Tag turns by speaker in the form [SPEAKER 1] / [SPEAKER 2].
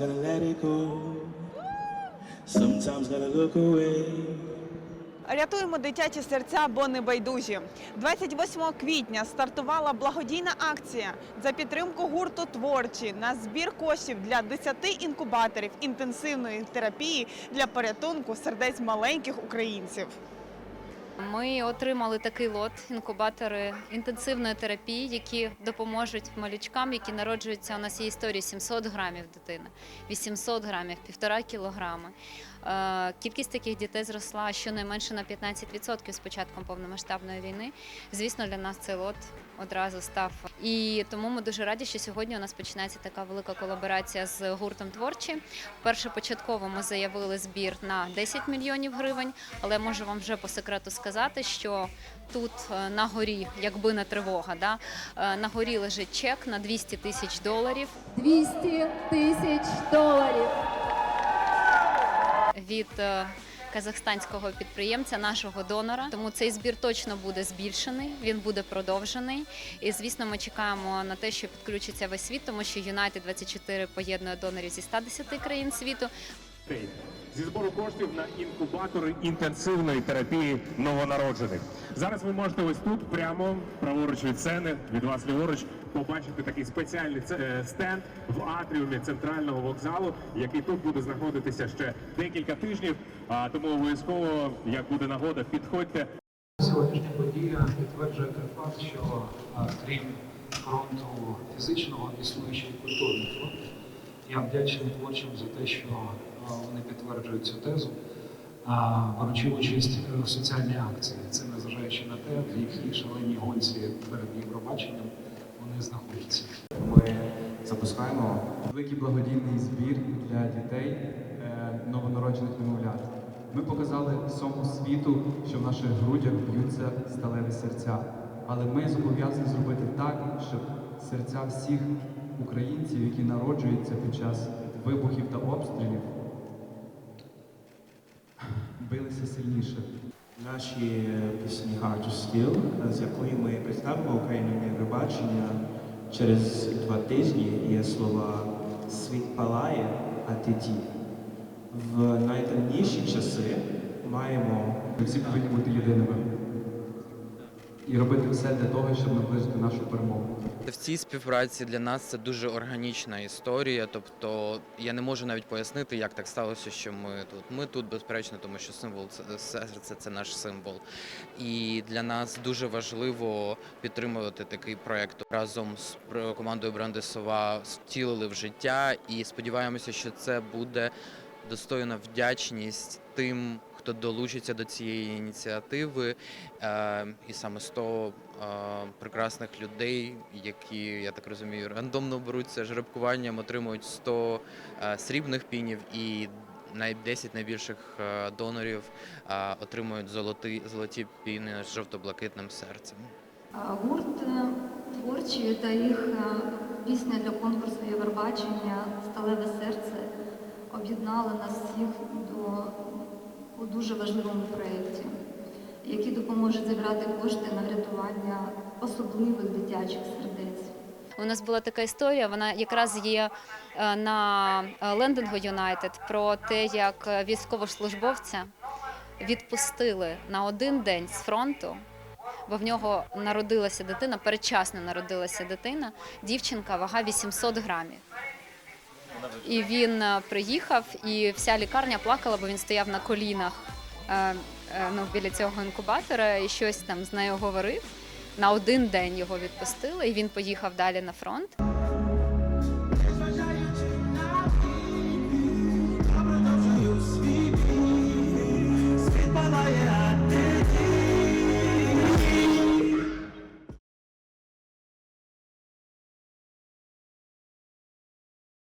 [SPEAKER 1] Gotta let it go. Sometimes gotta look away.
[SPEAKER 2] Рятуємо дитячі серця, бо не байдужі. 28 квітня стартувала благодійна акція за підтримку гурту творчі на збір коштів для 10 інкубаторів інтенсивної терапії для порятунку сердець маленьких українців.
[SPEAKER 3] Ми отримали такий лот інкубатори інтенсивної терапії, які допоможуть малючкам, які народжуються. У нас є історії 700 грамів дитини, 800 грамів, півтора кілограми. Е, Кількість таких дітей зросла щонайменше на 15% з початком повномасштабної війни. Звісно, для нас цей лот одразу став. І тому ми дуже раді, що сьогодні у нас починається така велика колаборація з гуртом творчі. Першопочатково ми заявили збір на 10 мільйонів гривень, але можу вам вже по секрету сказати, що тут е, на горі, якби не тривога, да, е, на горі лежить чек на 200 тисяч доларів
[SPEAKER 4] 200 тисяч доларів.
[SPEAKER 3] від е, казахстанського підприємця, нашого донора. Тому цей збір точно буде збільшений, він буде продовжений. І звісно, ми чекаємо на те, що підключиться весь світ, тому що United 24 поєднує донорів зі 110 країн світу.
[SPEAKER 5] Зі збору коштів на інкубатори інтенсивної терапії новонароджених. Зараз ви можете ось тут, прямо праворуч від сцени, від вас ліворуч, побачити такий спеціальний е, стенд в атріумі центрального вокзалу, який тут буде знаходитися ще декілька тижнів. А тому обов'язково, як буде нагода, підходьте.
[SPEAKER 6] Сьогоднішня подія підтверджує той факт, що крім фронту фізичного існує ще культурний фронт. Я вдячний творчим за те, що вони підтверджують цю тезу, беручи участь в соціальній акції. Це незважаючи на те, в якій шаленій гонці перед Євробаченням вони знаходяться.
[SPEAKER 7] Ми запускаємо великий благодійний збір для дітей е, новонароджених немовлят. Ми показали всьому світу, що в наших грудях б'ються сталеві серця. Але ми зобов'язані зробити так, щоб серця всіх українців, які народжуються під час вибухів та обстрілів, билися сильніше.
[SPEAKER 8] Наші пісні Hard to Steal, з якою ми представимо Україну Євробачення через два тижні є слова Світ палає, а ти ті. В найтемніші часи маємо
[SPEAKER 7] всі повинні бути єдиними і робити все для того, щоб наближити нашу перемогу.
[SPEAKER 9] В цій співпраці для нас це дуже органічна історія. Тобто я не можу навіть пояснити, як так сталося, що ми тут. Ми тут безперечно, тому що символ серце це наш символ. І для нас дуже важливо підтримувати такий проект разом з командою Бренди Сова втілили в життя. І сподіваємося, що це буде достойна вдячність тим, хто долучиться до цієї ініціативи, е, і саме 100 е, прекрасних людей, які, я так розумію, рандомно беруться жеребкуванням, отримують 100 е, срібних пінів і 10 найбільших донорів отримують золоті, золоті піни з жовто-блакитним серцем.
[SPEAKER 4] Гурт творчі та їх пісня для конкурсу Євробачення Сталеве серце об'єднали нас всіх до у дуже важливому проєкті, який допоможе зібрати кошти на врятування особливих дитячих сердець.
[SPEAKER 3] У нас була така історія, вона якраз є е, на е, лендингу United про те, як е, військовослужбовця відпустили на один день з фронту, бо в нього народилася дитина, передчасно народилася дитина, дівчинка, вага 800 грамів. І він е, приїхав, і вся лікарня плакала, бо він стояв на колінах е, е, ну, біля цього інкубатора і щось там з нею говорив. На один день його відпустили, і він поїхав далі на фронт.